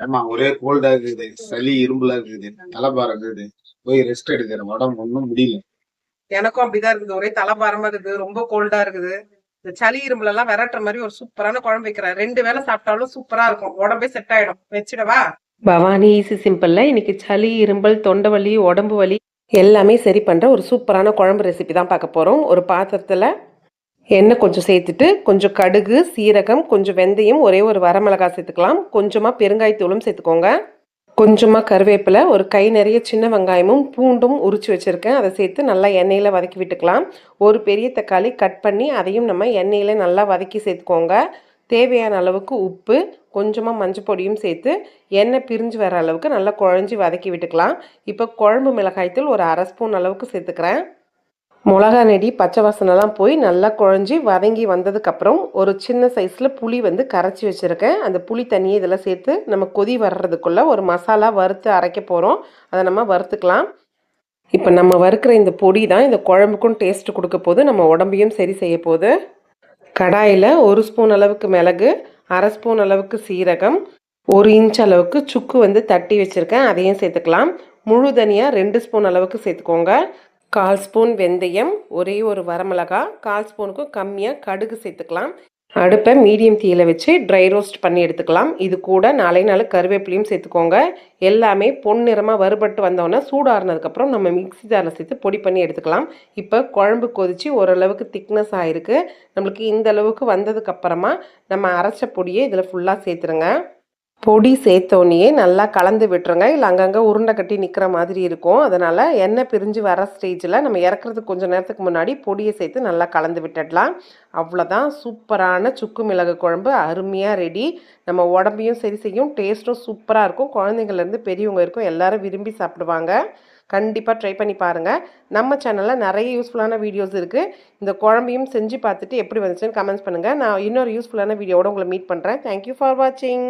ஏமா ஒரே கோல்டா இருக்குது சளி இரும்புலா இருக்குது தலைபாரம் இருக்குது. போய் ரெஸ்ட் எடுக்கிறேன் உடம்பு ஒன்றும் முடியல. எனக்கும் அப்படிதான் இருக்குது. ஒரே தலைபாரமா இருக்குது ரொம்ப கோல்டா இருக்குது. இந்த சளி இரும்புல எல்லாம் விரட்டுற மாதிரி ஒரு சூப்பரான குழம்பு வைக்கிறேன் ரெண்டு வேளை சாப்பிட்டாலும் சூப்பரா இருக்கும். உடம்பே செட் ஆயிடும். வச்சிடவா? பவானி ஈஸி சிம்பிளில் இன்னைக்கு சளி இரும்பல் தொண்டை வலி உடம்பு வலி எல்லாமே சரி பண்ணுற ஒரு சூப்பரான குழம்பு ரெசிபி தான் பார்க்க போகிறோம் ஒரு பாத்திரத்தில் எண்ணெய் கொஞ்சம் சேர்த்துட்டு கொஞ்சம் கடுகு சீரகம் கொஞ்சம் வெந்தயம் ஒரே ஒரு வரமிளகாய் சேர்த்துக்கலாம். கொஞ்சமாக பெருங்காயத்தூளும் சேர்த்துக்கோங்க. கொஞ்சமாக கருவேப்பிலை ஒரு கை நிறைய சின்ன வெங்காயமும் பூண்டும் உரிச்சு வச்சுருக்கேன். அதை சேர்த்து நல்லா எண்ணெயில் வதக்கி விட்டுக்கலாம். ஒரு பெரிய தக்காளி கட் பண்ணி அதையும் நம்ம எண்ணெயில் நல்லா வதக்கி சேர்த்துக்கோங்க. தேவையான அளவுக்கு உப்பு கொஞ்சமாக மஞ்சள் பொடியும் சேர்த்து எண்ணெய் பிரிஞ்சு வர அளவுக்கு நல்லா குழஞ்சி வதக்கி விட்டுக்கலாம். இப்போ குழம்பு மிளகாய்த்தூள் ஒரு அரை ஸ்பூன் அளவுக்கு சேர்த்துக்கிறேன். மிளகா நெடி பச்சை வாசனைலாம் போய் நல்லா குழஞ்சி வதங்கி வந்ததுக்கப்புறம் ஒரு சின்ன சைஸில் புளி வந்து கரைச்சி வச்சுருக்கேன். அந்த புளி தண்ணியை இதெல்லாம் சேர்த்து நம்ம கொதி வர்றதுக்குள்ளே ஒரு மசாலா வறுத்து அரைக்க போகிறோம் அதை நம்ம வறுத்துக்கலாம். இப்போ நம்ம வறுக்கிற இந்த பொடி தான் இந்த குழம்புக்கும் டேஸ்ட் கொடுக்க போது நம்ம உடம்பையும் சரி செய்ய போகுது. கடாயில் ஒரு ஸ்பூன் அளவுக்கு மிளகு அரை ஸ்பூன் அளவுக்கு சீரகம் ஒரு இன்ச் அளவுக்கு சுக்கு வந்து தட்டி வச்சுருக்கேன். அதையும் சேர்த்துக்கலாம். முழு தனியாக ரெண்டு ஸ்பூன் அளவுக்கு சேர்த்துக்கோங்க. கால் ஸ்பூன் வெந்தயம் ஒரே ஒரு வரமிளகா கால் ஸ்பூனுக்கும் கம்மியாக கடுகு சேர்த்துக்கலாம். அடுப்பை மீடியம் தீயில வச்சு ட்ரை ரோஸ்ட் பண்ணி எடுத்துக்கலாம். இது கூட நாளை நாள் கருவேப்பிலையும் சேர்த்துக்கோங்க. எல்லாமே பொன்னிறமாக வறுபட்டு வந்தோன்னே சூடாறினதுக்கப்புறம் நம்ம மிக்சி ஜாரில் சேர்த்து பொடி பண்ணி எடுத்துக்கலாம். இப்போ குழம்பு கொதித்து ஓரளவுக்கு திக்னஸ் ஆகிருக்கு நம்மளுக்கு இந்த அளவுக்கு வந்ததுக்கப்புறமா நம்ம அரைச்ச பொடியை இதில் ஃபுல்லாக சேர்த்துருங்க. பொடி சேர்த்தோன்னே நல்லா கலந்து விட்டுருங்க. இல்லை அங்கங்கே உருண்டை கட்டி நிற்கிற மாதிரி இருக்கும். அதனால் எண்ணெய் பிரிஞ்சு வர ஸ்டேஜில் நம்ம இறக்குறதுக்கு கொஞ்சம் நேரத்துக்கு முன்னாடி பொடியை சேர்த்து நல்லா கலந்து விட்டுடலாம். அவ்வளோதான் சூப்பரான சுக்கு மிளகு குழம்பு அருமையாக ரெடி நம்ம உடம்பையும் சரி செய்யும். டேஸ்ட்டும் சூப்பராக இருக்கும். குழந்தைங்கள்லேருந்து பெரியவங்க இருக்கும் எல்லாரும் விரும்பி சாப்பிடுவாங்க. கண்டிப்பாக ட்ரை பண்ணி பாருங்கள் நம்ம சேனலில் நிறைய யூஸ்ஃபுல்லான வீடியோஸ் இருக்குது இந்த குழம்பையும் செஞ்சு பார்த்துட்டு எப்படி வந்துச்சுன்னு கமெண்ட்ஸ் பண்ணுங்கள் நான் இன்னொரு யூஸ்ஃபுல்லான வீடியோவோட உங்களை மீட் பண்ணுறேன் தேங்க்யூ ஃபார் வாட்சிங்